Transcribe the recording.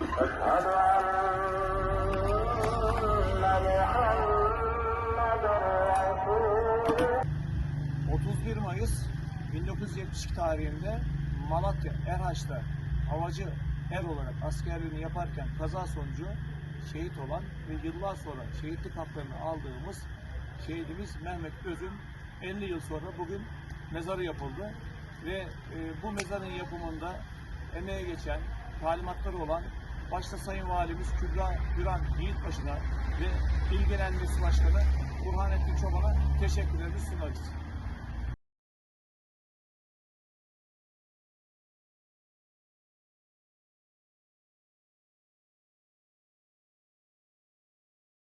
أشهد أن محمد رسول 31 Mayıs 1972 tarihinde Malatya Erhaç'ta havacı er olarak askerliğini yaparken kaza sonucu şehit olan ve yıllar sonra şehitlik haklarını aldığımız şehidimiz Mehmet Öz'ün 50 yıl sonra bugün mezarı yapıldı ve e, bu mezarın yapımında emeğe geçen, talimatları olan başta Sayın Valimiz Kübra Güran Yiğitbaşı'na ve İl Genel Meclis Başkanı Burhanettin Çoban'a teşekkürlerimizi sunarız.